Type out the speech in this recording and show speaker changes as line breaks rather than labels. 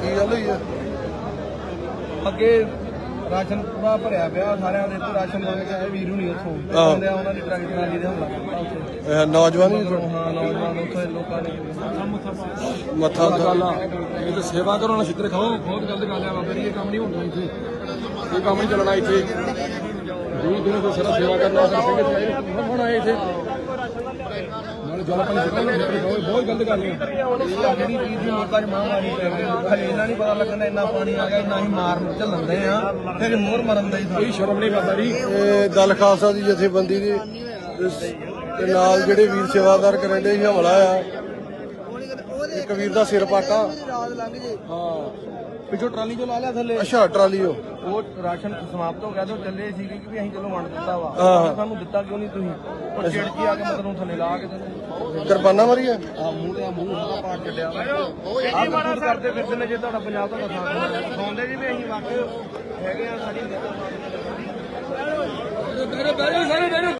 ਕੀ ਗੱਲ ਹੋਈ ਆ?
ਅੱਗੇ ਰਾਸ਼ਨ ਪੂਰਾ ਭਰਿਆ ਪਿਆ ਸਾਰਿਆਂ ਦੇ ਤੇ ਰਾਸ਼ਨ ਮੰਗ ਕੇ ਆਏ ਵੀਰੂ ਨਹੀਂ ਉੱਥੋਂ। ਆਉਂਦੇ ਉਹਨਾਂ ਦੀ ਟਰੱਕ ਟਰਾਲੀ ਦੇ ਹਮਲਾ ਉੱਥੇ
ਇਹ ਨੌਜਵਾਨ ਹੀ
ਹਾਂ ਨੌਜਵਾਨ ਉੱਥੇ ਲੋਕਾਂ ਨੇ।
ਮੱਥਾ
ਗੱਲ ਆ। ਇਹ ਤਾਂ ਸੇਵਾ ਕਰੋ ਨਾ ਛਿੱਤਰ ਖਾਓ। ਬਹੁਤ ਗਲਤ ਗੱਲ ਆ ਬਾਬਾ ਜੀ ਇਹ ਕੰਮ ਨਹੀਂ ਹੁੰਦਾ ਇੱਥੇ। ਇਹ ਕੰਮ ਨਹੀਂ ਚੱਲਣਾ ਇੱਥੇ। ਦੂਰ ਤੋਂ ਸਾਰਾ ਸੇਵਾ ਕਰਨਾ ਸਿੰਘ ਹੁਣ ਆਏ ਇੱਥੇ। ਨਾਲ ਪਾਣੀ ਬਹੁਤ ਗਲਤ ਗੱਲ ਹੈ
ਜਿਹੜੀ ਚੀਜ਼ ਦੀ ਲੋਕਾਂ 'ਚ ਮਹਾਮਾਰੀ ਪੈ ਗਈ ਹਲੇ ਇਹਨਾਂ ਨਹੀਂ ਪਤਾ ਲੱਗਣਾ ਇੰਨਾ ਪਾਣੀ ਆ ਗਿਆ ਇੰਨਾ ਹੀ ਮਾਰ ਚੱਲਣਦੇ ਆ ਫਿਰ ਮੋਰ ਮਰਨ ਦਾ ਹੀ
ਕੋਈ ਸ਼ਰਮ ਨਹੀਂ ਬਾਬਾ ਜੀ।
ਇਹ ਦਲ ਖਾਲਸਾ ਦੀ ਜਥੇਬੰਦੀ ਦੀ ਤੇ ਨਾਲ ਜਿਹੜੇ ਵੀਰ ਸੇਵਾਦਾਰ ਕਰਨ ਦੇ ਸੀ ਹਮਲਾ ਆ ਇੱਕ ਵੀਰ ਦਾ ਸਿਰ ਪਾਟਾ।
ਹਾਂ। ਪਿੱਛੋਂ ਟਰਾਲੀ ਚੋਂ ਲਾ ਲਿਆ ਥੱਲੇ।
ਅੱਛਾ ਟਰਾਲੀ ਉਹ।
ਉਹ ਰਾਸ਼ਨ ਸਮਾਪਤ ਹੋ ਗਿਆ ਤੇ ਉਹ ਚੱਲੇ ਸੀਗੇ ਕਿ ਵੀ ਅਸੀਂ ਚਲੋ ਵੰਡ ਦਿੱਤਾ ਵਾ। ਸਾਨੂੰ ਦਿੱਤਾ ਕਿਉਂ ਨਹੀਂ ਤੁਸੀਂ? ਉਹ ਚਿੜਕੀ ਆ ਕੇ ਮਤਲਬ ਨੂੰ ਥੱਲੇ ਲਾ ਕੇ
ਕਿਰਪਾਨਾਂ ਮਾਰੀਆਂ?
ਆ ਮੂੰਹ ਤੇ ਆ ਮੂੰਹ ਸਾਰਾ ਪਾੜ ਛੱਡਿਆ ਆਹ ਕੁਝ ਕਰਦੇ ਫਿਰਦੇ ਨੇ ਜੇ ਤੁਹਾਡਾ ਪੰਜਾਬ ਤੁਹਾਡਾ ਸਾਥ ਜੀ ਵੀ ਅਸੀਂ ਵਾਕਈ ਹੈਗੇ ਆ ਸਾਡੀ